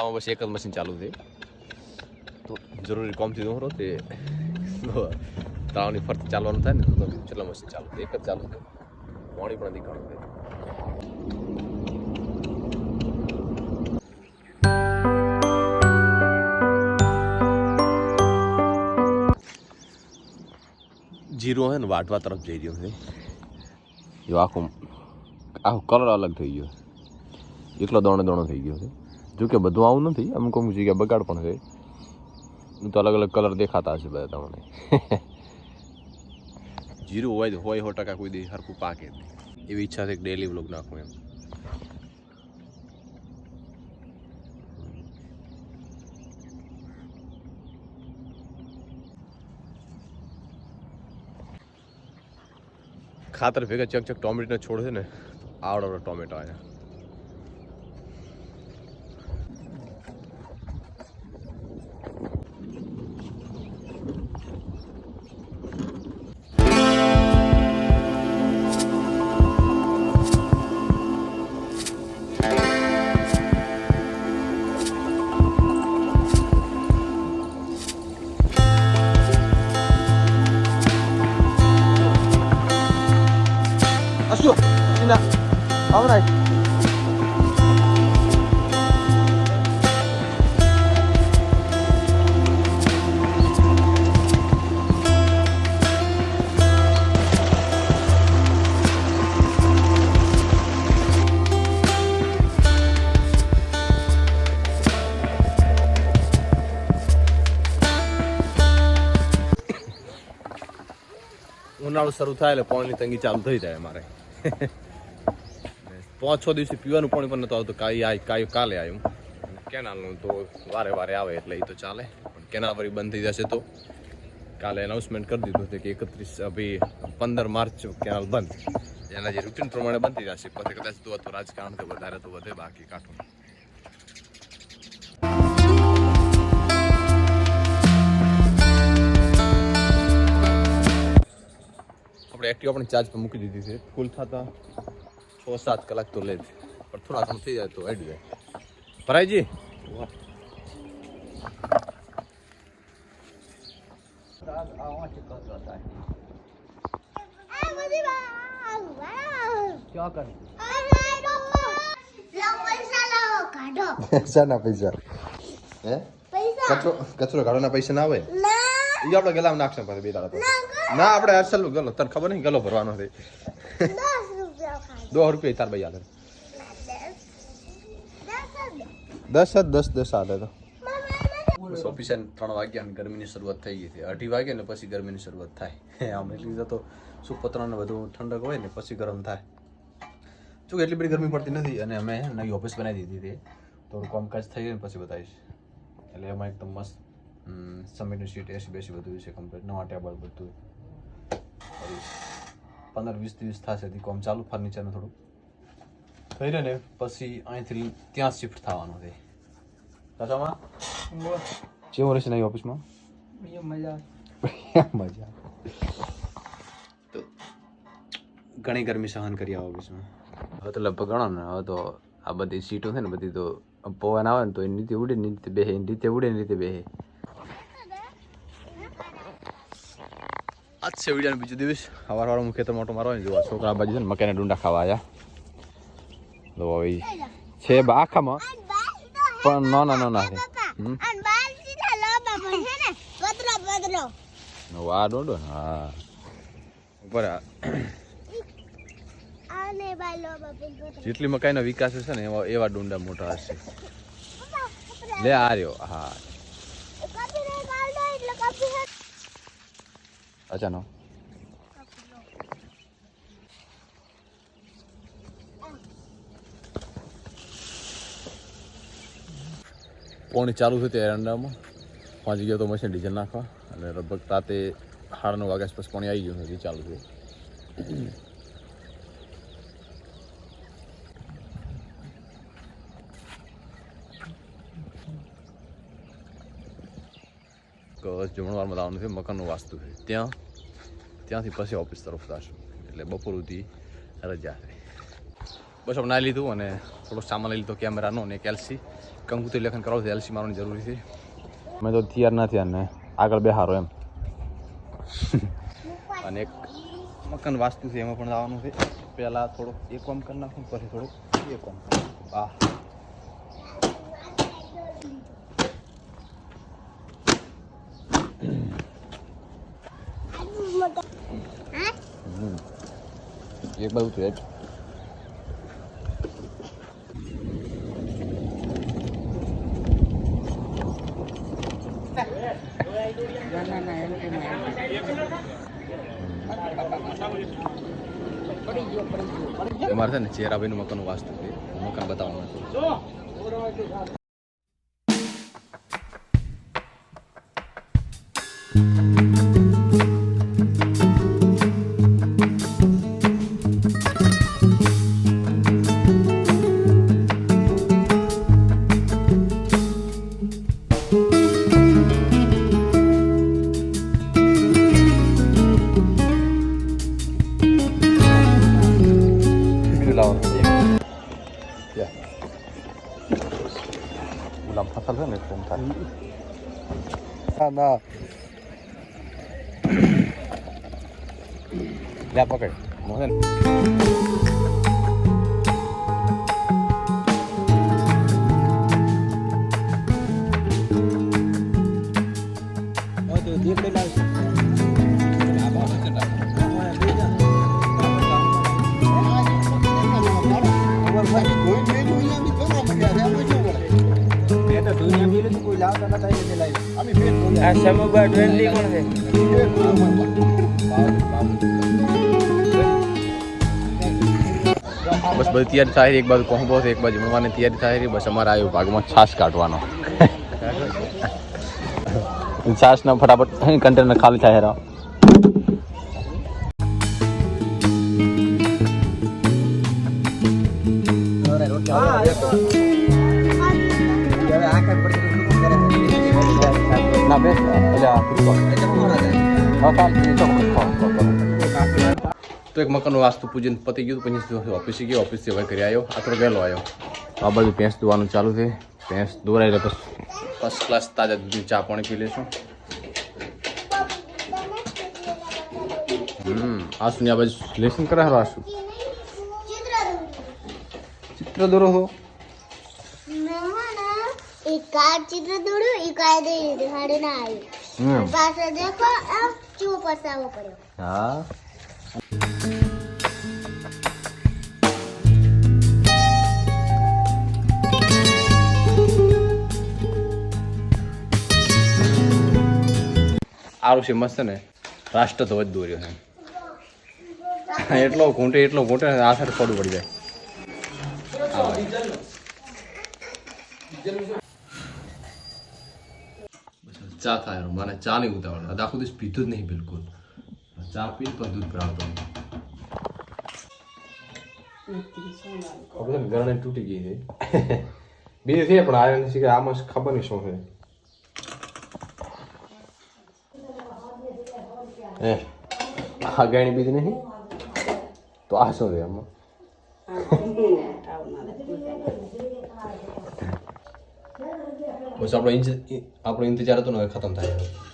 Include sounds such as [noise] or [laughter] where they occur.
તળાવમાં બસ એક જ મશીન ચાલુ છે તો જરૂરી કોમથી દોરો તે તળાવની ફરતી ચાલવાનું થાય ને તો તો છેલ્લા મશીન ચાલુ છે એક જ ચાલુ છે પાણી પણ નીકળવું છે જીરું હે ને વાટવા તરફ જઈ રહ્યો છે. એ આખું આખો કલર અલગ થઈ ગયો એકલો દોણો દોણો થઈ ગયો છે. જો કે બધું આવું નથી અમુક અમુક જગ્યા બગાડ પણ છે. તો અલગ અલગ કલર દેખાતા હશે બધા તમને. [laughs] જીરું હોય હોય સો ટકા કોઈ દી હરખું પાકે. એવી ઈચ્છા છે ડેલી વ્લોગ નાખું એમ. ખાતર ભેગા ચક ચક ટોમેટો છોડ છે ને આવડો ટોમેટો આવ્યા Alright. ઉનાળો શરૂ થાય એટલે પાણીની તંગી ચાલુ થઈ જાય અમારે [laughs] પાંચ છ દિવસથી પીવાનું પાણી પણ નતું આવતું. કાંઈ આ કાંઈ કાલે આવ્યું કેનાલનું તો વારે વારે આવે એટલે એ તો ચાલે. પણ કેનાલ વળી બંધ થઈ જશે તો કાલે એનાઉન્સમેન્ટ કરી દીધું હતું કે એકત્રીસ અભી પંદર માર્ચ કેનાલ બંધ. એના જે રૂટીન પ્રમાણે બંધ થઈ જશે. પછી કદાચ તો હતું રાજકારણ તો વધારે તો વધે બાકી કાંઠું આપણે એક્ટિવા પણ ચાર્જ પર મૂકી દીધી છે. ફૂલ થતા છ સાત કલાક તો લે પણ થોડા સમય થઈ જાય તો હેડ જાય. ભરાયજી [laughs] શાના પૈસા. હે? કચરો કચરો કાઢવાના પૈસા ના આવે એ આપણે ગલામાં નાખશે પછી બે દાડા ના. આપણે હર્ષલ ગલો. તને ખબર નહીં? ગલો ભરવાનો થઈ દો રૂપિયા તાર ભાઈ આલે. દસ જ દસ દસ આલે તો. મમ્મી બસ ઓફિસે ત્રણ વાગ્યા અને ગરમીની શરૂઆત થઈ ગઈ હતી અઢી વાગે ને પછી ગરમીની શરૂઆત થાય. [laughs] આમ એટલી તો સુપત્ર ને બધું ઠંડક હોય ને પછી ગરમ થાય. જો કે એટલી બધી ગરમી પડતી નથી અને અમે નવી ઓફિસ બનાવી દીધી હતી. થોડું કામકાજ થઈ ગયું પછી બતાવીશ. એટલે એમાં એકદમ મસ્ત સમીટની સીટ એસી બેસી બધું છે કમ્પ્લીટ નવા ટેબલ બધું. પછી પંદર વીસ દિવસ થશે હજી કોમ ચાલુ ફર્નિચરનું થોડું થઈ રહ્યું ને? પછી અહીંથી ત્યાં શિફ્ટ થવાનું છે. ચાચામાં? રહેશે નહીં ઓફિસમાં મજા [laughs] તો ઘણી ગરમી સહન કરી આવો ઓફિસમાં હવે તો લગભગ ગણો ને હવે તો આ બધી સીટો છે ને બધી તો પવન આવે ને તો એની રીતે ઉડે એની રીતે બેહે એની રીતે ઉડે એની રીતે બેહે આજ છે વિડીયોનો બીજો દિવસ. સવાર વાળો ખેતર મોટો મારવા ને જોવા છોકરા બાજુ છે ને મકાઈના ડુંડા ખાવા આવ્યા તો હવે છે આખામાં. પણ ના ના ના ના પતરો ડોડો હા. ઉપર જેટલી મકાઈનો વિકાસ હશે ને એવા એવા ડુંડા મોટા હશે. લે આ રહ્યો હા કાપી રે કાલ દે એટલે કાપી હે અચાનો પોણી ચાલુ થયું તે એરંડામાં પહોંચી ગયો તો મશીન ડીઝલ નાખવા. અને લગભગ રાતે સાડા નવ વાગ્યા પછી પોણી આવી ગયું હજી ચાલુ થયું બસ જમણવારમાં લાવવાનું છે મકાનનું વાસ્તુ છે. ત્યાં, ત્યાંથી પછી ઓફિસ તરફ જશું. એટલે બપોર સુધી રજા છે. બસ આપણે ના લીધું અને થોડો સામાન લઈ લીધો, કેમેરાનો અને એક એલસી કંકુતરી લેખન કરાવું છે એલસી મારવાની જરૂરી છે. મેં તો તૈયાર નથી અને આગળ બેહારો એમ. [laughs] અને એક મકાન વાસ્તુ છે, એમાં પણ આવવાનું છે. પહેલાં થોડુંક એક કામ કરી નાખું, પછી થોડુંક એ કામ. હા એક બાજુ છે અમારે છે ને ચેરાભાઈનું મકાનનું વાસ્તુ છે. મકાન બતાવવાનું હતું ના ના લે પકડ મોહન આ સમુબા ટ્વેન્ટી પણ છે? બસ બધી તૈયારી થાય એક બાજુ પહોંચો છે એક બાજુ જમવાની તૈયારી થાય બસ અમારે આવ્યો ભાગમાં છાશ કાઢવાનો. છાશના ફટાફટ કન્ટેનર ખાલી થાય હેરા હવે આખા પડતી લોકો કરે ના બેસ એટલે આ પૂછો હા ચાલ એ તો તો એક મકાનનું વાસ્તુ પૂજન પતી ગયું પછી ઓફિસે ગયો ઓફિસથી હવે ઘરે આવ્યો આટલો વહેલો આવ્યો આ બાજુ ભેંસ ધોવાનું ચાલુ છે ભેંસ દોરાઈ એટલે પછી ફર્સ્ટ ક્લાસ તાજા દૂધની ચા પાણી પી લેશું હમ આ શું આ બાજુ લેસન કરે હારો આ શું ચિત્ર દોરો છો એક કાયદે દેખાડે ના આવ્યું હમ પાછળ દેખો આમ ચૂ પસાવો પડ્યો હા આરું છે મસ્ત ને રાષ્ટ્ર ધ્વજ દોર્યો છે એટલો ઘૂંટે એટલો ઘૂંટે ને આ સાથે પડવું પડી જાય. ચા થાય મને ચા નહીં ઉતાવળ. આ આખો દિવસ પીધું જ નહીં બિલકુલ. ચા પી પણ દૂધ ભરાવતો ખબર છે ગરણે તૂટી ગઈ છે. બીજી છે પણ આ નથી કે આમાં ખબર નહીં શું છે. એ આ ગણી બીજી નહીં? તો આ શું છે આમાં? બસ આપણો આપણો ઇંતજાર હતો ને હવે ખતમ થાય